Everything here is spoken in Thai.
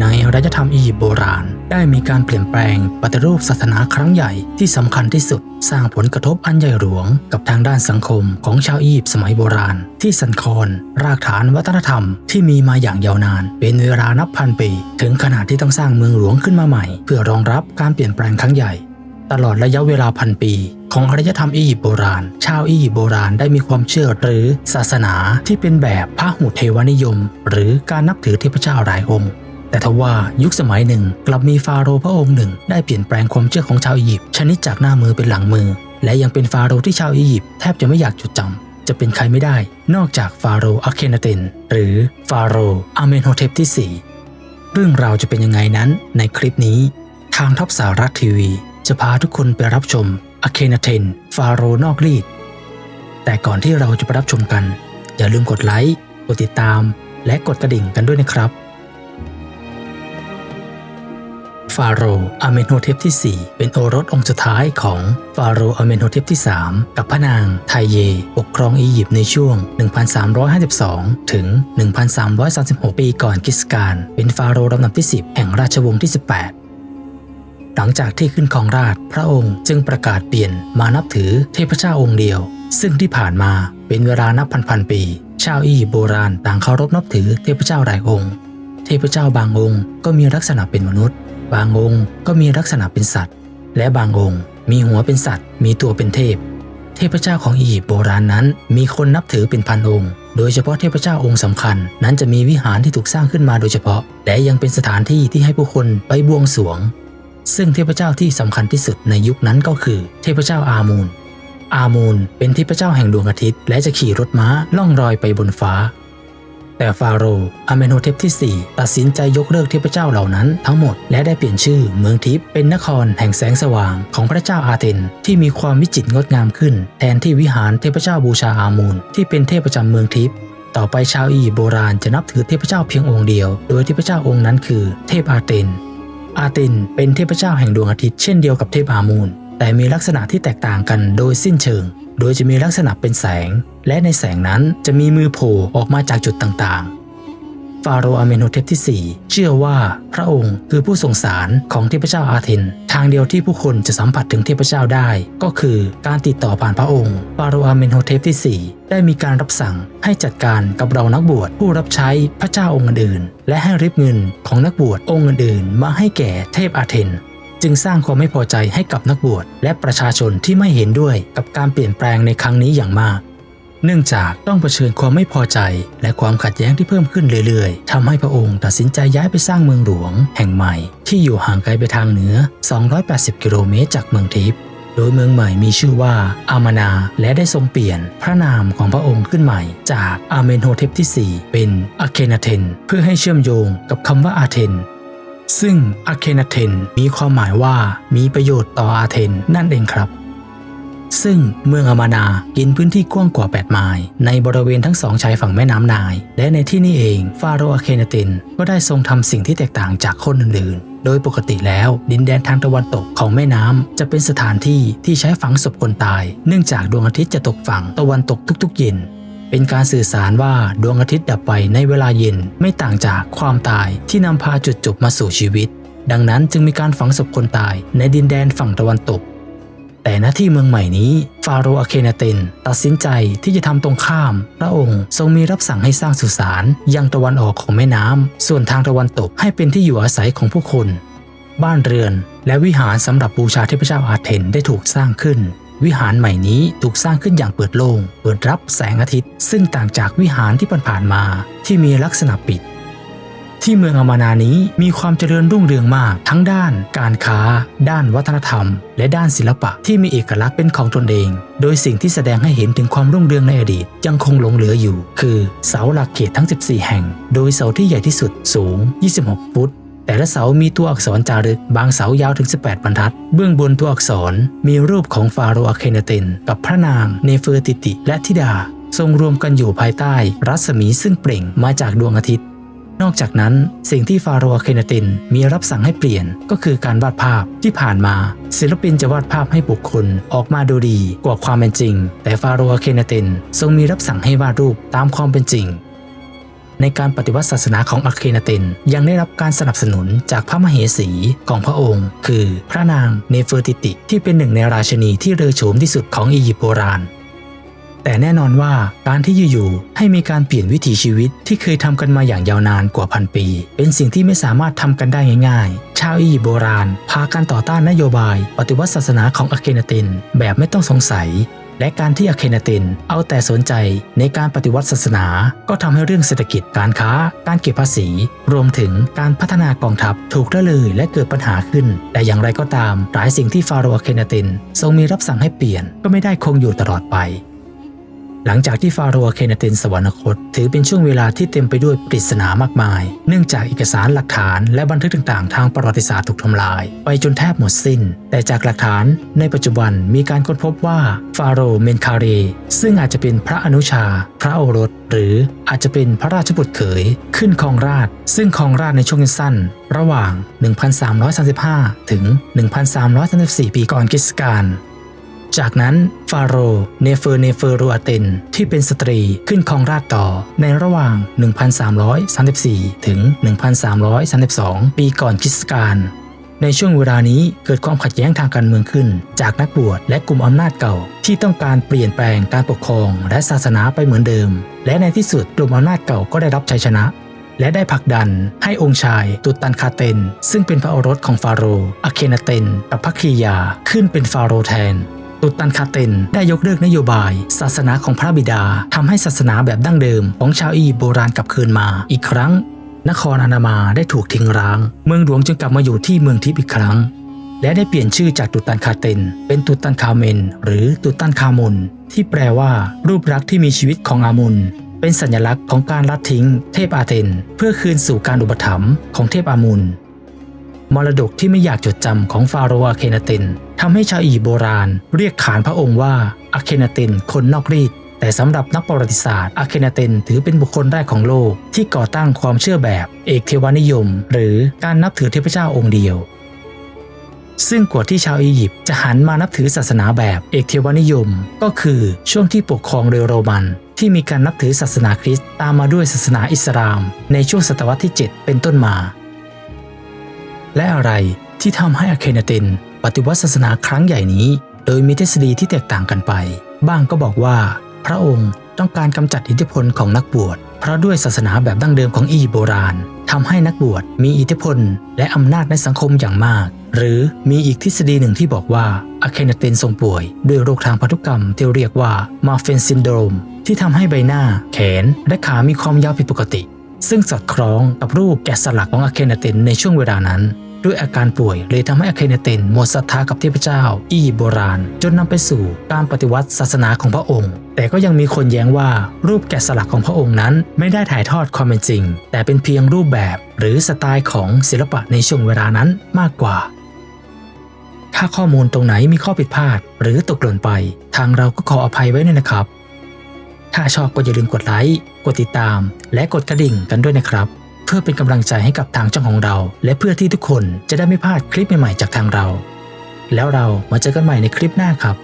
ในอารยธรรมอียิปต์โบราณ ได้มีการเปลี่ยนแปลงปฏิรูปศาสนาครั้งใหญ่ที่สำคัญที่สุด สร้างผลกระทบอันใหญ่หลวง กับทางด้านสังคมของชาวอียิปต์สมัยโบราณ ที่สันคอนรากฐานวัฒนธรรมที่มีมาอย่างยาวนาน เป็นเวลานับพันปี ถึงขนาดที่ต้องสร้างเมืองหลวงขึ้นมาใหม่ เพื่อรองรับการเปลี่ยนแปลงครั้งใหญ่ ตลอดระยะเวลาพันปีของอารยธรรมอียิปต์โบราณ ชาวอียิปต์โบราณได้มีความเชื่อหรือศาสนาที่เป็นแบบพระหุเทวนิยม หรือการนับถือเทพเจ้าหลายองค์ แต่ทว่ายุคสมัยหนึ่งกลับมีฟาโรห์พระองค์หนึ่ง ได้เปลี่ยนแปลงความเชื่อของชาวอียิปต์ชนิดจากหน้ามือเป็นหลังมือ และยังเป็นฟาโรห์ที่ชาวอียิปต์แทบจะไม่อยากจดจำจะเป็นใครไม่ได้ นอกจากฟาโรห์อาเคนาเตนหรือฟาโรห์อาเมนโฮเทปที่ 4 เรื่องราวจะเป็นยังไงนั้นในคลิปนี้ ทางท็อปสารัฐทีวี จะพาทุกคนไปรับชมอาเคนาเทนฟาโรห์นอกรีดแต่ก่อนที่เราจะไปรับชมกัน อย่าลืมกดไลค์กดติดตาม และกดกระดิ่งกันด้วยนะครับ ฟาโรห์อาเมนโฮเทปที่ 4 เป็นโอรสองค์สุดท้ายของฟาโรห์อาเมนโฮเทปที่ 3 กับพระนางไทเย ปกครองอียิปต์ในช่วง 1352 ถึง 1336 ปีก่อนคริสกาลเป็นฟาโรห์ลำดับที่ 10 แห่งราชวงศ์ที่ 18หลังจากที่ขึ้นครองราชพระองค์จึงประกาศเปลี่ยนมานับถือเทพเจ้าองค์เดียว ซึ่งที่ผ่านมาเป็นเวลานับพันๆปี ชาวอียิปต์โบราณต่างเคารพนับถือเทพเจ้าหลายองค์ เทพเจ้าบางองค์ก็มีลักษณะเป็นมนุษย์ บางองค์ก็มีลักษณะเป็นสัตว์ และบางองค์ มีหัวเป็นสัตว์ มีตัวเป็นเทพ เทพเจ้าของอียิปต์โบราณนั้น มีคนนับถือเป็นพันองค์ โดยเฉพาะเทพเจ้าองค์สำคัญ นั้นจะมีวิหารที่ถูกสร้างขึ้นมาโดยเฉพาะ และยังเป็นสถานที่ที่ให้ผู้คนไปบวงสรวง ซึ่งเทพเจ้าที่สำคัญที่สุดในยุคนั้นก็คือ เทพเจ้าอามูนอามูนเป็นเทพเจ้าแห่งดวงอาทิตย์ และจะขี่รถม้าล่องรอยไปบนฟ้า แต่ฟาโรห์อาเมนโฮเทปที่ 4 ตัดสินใจยกเลิกเทพเจ้าเหล่านั้นทั้งหมด และได้เปลี่ยนชื่อเมืองทิพย์เป็นนครแห่งแสงสว่างของพระเจ้าอาเทนที่มีความวิจิตรงดงามขึ้น แทนที่วิหารเทพเจ้าบูชาอามูนที่เป็นเทพประจำเมืองทิพย์ต่อไปชาวอียิปต์โบราณจะนับถือเทพเจ้าเพียงองค์เดียว โดยเทพเจ้าองค์นั้นคือ เทพอาเทนอาเทนเป็นเทพเจ้าแห่งดวงอาทิตย์เช่นเดียวกับเทพอามูน แต่มีลักษณะที่แตกต่างกันโดยสิ้นเชิง โดยจะมีลักษณะเป็นแสง และในแสงนั้นจะมีมือโผล่ออกมาจากจุดต่างๆ ฟาโรห์อาเมนโฮเทปที่ 4 เชื่อว่าพระองค์คือผู้ส่งสารของเทพเจ้าอาเทน ทางเดียวที่ผู้คนจะสัมผัสถึงเทพเจ้าได้ ก็คือการติดต่อผ่านพระองค์ ฟาโรห์อาเมนโฮเทปที่ 4 ได้มีการรับสั่งให้จัดการกับเรานักบวชผู้รับใช้พระเจ้าองค์อื่น และให้ริบเงินของนักบวชองค์อื่นมาให้แก่เทพอาเทน จึงสร้างความไม่พอใจให้กับนักบวชและประชาชนที่ไม่เห็นด้วยกับการเปลี่ยนแปลงในครั้งนี้อย่างมาก เนื่องจากต้องเผชิญความไม่พอใจ และความขัดแย้งที่เพิ่มขึ้นเรื่อยๆทำให้พระองค์ตัดสินใจย้ายไปสร้างเมืองหลวง แห่งใหม่ที่อยู่ห่างไกลไปทางเหนือ 280 กิโลเมตรจากเมืองทิพย์โดยเมืองใหม่มีชื่อว่าอามานา และได้ทรงเปลี่ยนพระนามของพระองค์ขึ้นใหม่จากอาเมนโฮเทปที่ 4 เป็นอาเคนาเทน เพื่อให้เชื่อมโยงกับคำว่าอาเทน ซึ่งอาเคนาเทนมีความหมายว่ามีประโยชน์ต่ออาเทนนั่นเองครับ ซึ่งเมืองอามานากินพื้นที่กว้างกว่า 8 ไมล์ในบริเวณทั้งสองชายฝั่งแม่น้ำนาย และในที่นี้เองฟาโรอาเคนาเตนก็ได้ทรงทำสิ่งที่แตกต่างจากคนอื่นๆ โดยปกติแล้ว ดินแดนทางตะวันตกของแม่น้ำจะเป็นสถานที่ที่ใช้ฝังศพคนตาย เนื่องจากดวงอาทิตย์จะตกฝั่งตะวันตกทุกๆเย็น เป็นการสื่อสารว่าดวงอาทิตย์ดับไปในเวลาเย็นไม่ต่างจากความตายที่นำพาจุดจบมาสู่ชีวิต ดังนั้นจึงมีการฝังศพคนตายในดินแดนฝั่งตะวันตก แต่หน้าที่เมืองใหม่นี้ฟาโรห์อาเคนาเตนตัดสินใจที่จะทำตรงข้าม พระองค์ทรงมีรับสั่งให้สร้างสุสานยังตะวันออกของแม่น้ำส่วนทางตะวันตกให้เป็นที่อยู่อาศัยของผู้คน บ้านเรือน และวิหารสำหรับบูชาเทพเจ้าอาเทนได้ถูกสร้างขึ้น วิหารใหม่นี้ถูกสร้างขึ้นอย่างเปิดโลง่งเปิดรับแสงอาทิตย์ ซึ่งต่างจากวิหารที่ผ่านมาที่มีลักษณะปิด ที่เมืองอามานานี้มีความเจริญรุ่งเรืองมาก ทั้งด้านการค้า ด้านวัฒนธรรม และด้านศิลปะที่มีเอกลักษณ์เป็นของตนเอง โดยสิ่งที่แสดงให้เห็นถึงความรุ่งเรืองในอดีตยังคงหลงเหลืออยู่ คือเสาหลักเขตทั้ง 14 แห่ง โดยเสาที่ใหญ่ที่สุดสูง 26 ฟุต แต่ละเสามีตัวอักษรจารึก บางเสายาวถึง 18 บรรทัด เบื้องบนตัวอักษรมีรูปของฟาโรห์อาเคนาเตนกับพระนางเนเฟอร์ติติ และธิดา ทรงรวมกันอยู่ภายใต้ รัศมีซึ่งเปล่งมาจากดวงอาทิตย์ นอกจากนั้นสิ่งที่ฟาโรห์อาเคนาตินมีรับสั่งให้เปลี่ยนก็คือการวาดภาพที่ผ่านมา ศิลปินจะวาดภาพให้บุคคลออกมาดูดีกว่าความเป็นจริง แต่ฟาโรห์อาเคนาตินทรงมีรับสั่งให้วาดรูปตามความเป็นจริง ในการปฏิวัติศาสนาของอาเคนาเตนยังได้รับการสนับสนุนจากพระมเหสีของพระองค์ คือพระนางเนเฟอร์ติติ ที่เป็นหนึ่งในราชินีที่เรือโฉมที่สุดของอียิปต์โบราณ แต่แน่นอนว่าการที่อยู่ๆให้มีการเปลี่ยนวิถีชีวิตที่เคยทำกันมาอย่างยาวนานกว่าพันปี เป็นสิ่งที่ไม่สามารถทำกันได้ง่ายๆชาวอียิปต์โบราณ พากันต่อต้านนโยบาย ปฏิวัติศาสนาของอาเคนาเตนแบบไม่ต้องสงสัย และการที่อาเคนาตินเอาแต่สนใจในการปฏิวัติศาสนา ก็ทำให้เรื่องเศรษฐกิจการค้า การเก็บภาษี รวมถึงการพัฒนากองทัพถูกละเลยและเกิดปัญหาขึ้น แต่อย่างไรก็ตามหลายสิ่งที่ฟาโรห์อาเคนาติน ทรงมีรับสั่งให้เปลี่ยนก็ไม่ได้คงอยู่ตลอดไป หลังจากที่ฟาโรห์เคนาเตนสวรรคต ถือเป็นช่วงเวลาที่เต็มไปด้วยปริศนามากมาย เนื่องจากเอกสารหลักฐานและบันทึกต่างๆ ทางประวัติศาสตร์ถูกทำลาย ไปจนแทบหมดสิ้น แต่จากหลักฐานในปัจจุบันมีการค้นพบว่าฟาโรห์เมนคาเรซึ่งอาจจะเป็นพระอนุชา พระโอรส หรืออาจจะเป็นพระราชบุตรเขย ขึ้นครองราช ซึ่งครองราชในช่วงสั้น ระหว่าง 1335 ถึง 1334 ปีก่อนคริสต์กาล จากนั้นฟาโรเนเฟอร์เนเฟอร์รูอาเตนที่เป็นสตรีขึ้นครองราชต่อในระหว่าง 1334 ถึง 1332 ปีก่อนคริสต์กาลในช่วงเวลานี้เกิดความขัดแย้งทางการเมืองขึ้น จากนักบวชและกลุ่มอำนาจเก่า ที่ต้องการเปลี่ยนแปลงการปกครองและศาสนาไปเหมือนเดิม และในที่สุดกลุ่มอำนาจเก่าก็ได้รับชัยชนะ และได้ผลักดันให้องค์ชายตุตันคาเตน ซึ่งเป็นพระโอรสของฟาโรห์อเคนาเตนกับพักคียาขึ้นเป็นฟาโรห์แทน ตุตันคาเตนได้ยกเลิกนโยบาย ศาสนาของพระบิดาทำให้ศาสนาแบบดั้งเดิมของชาวอียิปต์โบราณกลับคืนมา อีกครั้ง นครอนามาได้ถูกทิ้งร้าง เมืองหลวงจึงกลับมาอยู่ที่เมืองทิพย์อีกครั้ง และได้เปลี่ยนชื่อจากตุตันคาเตน เป็นตุตันคาเมน หรือตุตันคามุนที่แปลว่า รูปลักษณ์ที่มีชีวิตของอามุนเป็นสัญลักษณ์ของการลัดทิ้ง เทพอาเทน เพื่อคืนสู่การอุปถัมภ์ของเทพอามุน มรดกที่ไม่อยากจดจำของฟาโรห์อาเคนาเตนทำให้ชาวอียิปต์โบราณ เรียกขานพระองค์ว่าอาเคนาเตนคนนอกรีดแต่สำหรับนักประวัติศาสตร์อาเคนาเตนถือเป็นบุคคลแรกของโลกที่ก่อตั้งความเชื่อแบบเอกเทวานิยม หรือการนับถือเทพเจ้าองค์เดียว ซึ่งกว่าที่ชาวอียิปต์จะหันมานับถือศาสนาแบบเอกเทวานิยม ก็คือช่วงที่ปกครองเรือโรมัน ที่มีการนับถือศาสนาคริสต์ตามมาด้วยศาสนาอิสลาม ในช่วงศตวรรษที่ 7 เป็นต้นมา และอะไรที่ทำให้อเคนาเตนปฏิวัติศาสนาครั้งใหญ่นี้ โดยมีทฤษฎีที่แตกต่างกันไป บ้างก็บอกว่าพระองค์ต้องการกำจัดอิทธิพลของนักบวช เพราะด้วยศาสนาแบบดั้งเดิมของอียิปต์โบราณทำให้นักบวชมีอิทธิพล และอำนาจในสังคมอย่างมาก หรือมีอีกทฤษฎีหนึ่งที่บอกว่าอเคนาเตนทรงป่วย ด้วยโรคทางพันธุกรรมที่เรียกว่ามาเฟนซินโดรมที่ทำให้ใบหน้า แขน และขามีความยาวผิดปกติ ซึ่งสอดคล้องกับรูปแกะสลักของอเคนาเตนในช่วงเวลานั้น ด้วยอาการป่วยเลยทำให้อเคเนาเตนหมดศรัทธากับเทพเจ้า อียิปต์โบราณ จนนำไปสู่การปฏิวัติศาสนาของพระองค์ แต่ก็ยังมีคนแย้งว่ารูปแกะสลักของพระองค์นั้นไม่ได้ถ่ายทอดความเป็นจริง แต่เป็นเพียงรูปแบบ หรือสไตล์ของศิลปะในช่วงเวลานั้นมากกว่า ถ้าข้อมูลตรงไหนมีข้อผิดพลาด หรือตกหล่นไป ทางเราก็ขออภัยไว้ด้วยนะครับ ถ้าชอบก็อย่าลืมกดไลค์กดติดตาม และกดกระดิ่งกันด้วยนะครับ เพื่อเป็นกำลังใจให้กับทางช่องของเรา และเพื่อที่ทุกคนจะได้ไม่พลาดคลิปใหม่ๆจากทางเรา แล้วเรามาเจอกันใหม่ในคลิปหน้าครับ